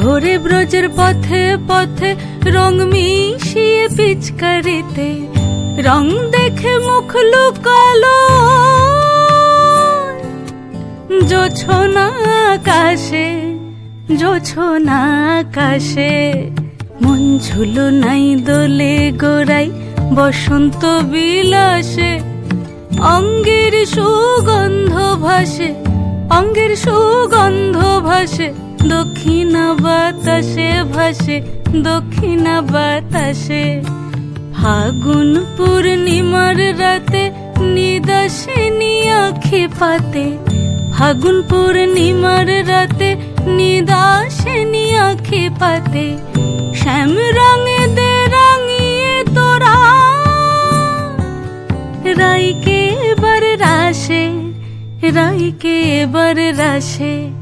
ঘোরে ব্রজের পথে পথে রং মিশিয়ে পিচকারিতে, রং দেখে মুখ লুকালো। জোছনা আকাশে জোছনা আকাশে, মন ঝুলো নাই দোলে গোড়াই বসন্ত বিলাসে। অঙ্গের সুগন্ধ ভাসে, অঙ্গের সুগন্ধ ভাসে। দক্ষিণা বাতাসে ভাসে, দক্ষিণা বাতাসে। ফাগুন পূর্ণিমার রাতে নিদাসিনী আখে পাতে। ফাগুন পূর্ণিমার রাতে নিদাসিনী আখে পাতে। শ্যাম রঙে দে রাঙিয়ে তোরা, রাইকে এবার রাশে, রাইকে এবার রাশে।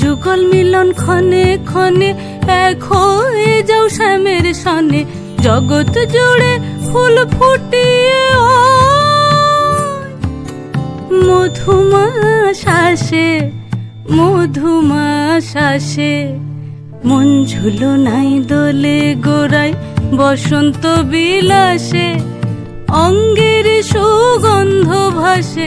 যুগল মিলন ক্ষণে ক্ষণে এক হয়ে যাও শ্যামের সনে। জগৎ জুড়ে ফুল ফুটিয়ে ও মধুমা শ্বাসে মধুমা মন ঝুলো নাই দোলে গোড়াই বসন্ত বিলাসে। অঙ্গের সুগন্ধ ভাসে।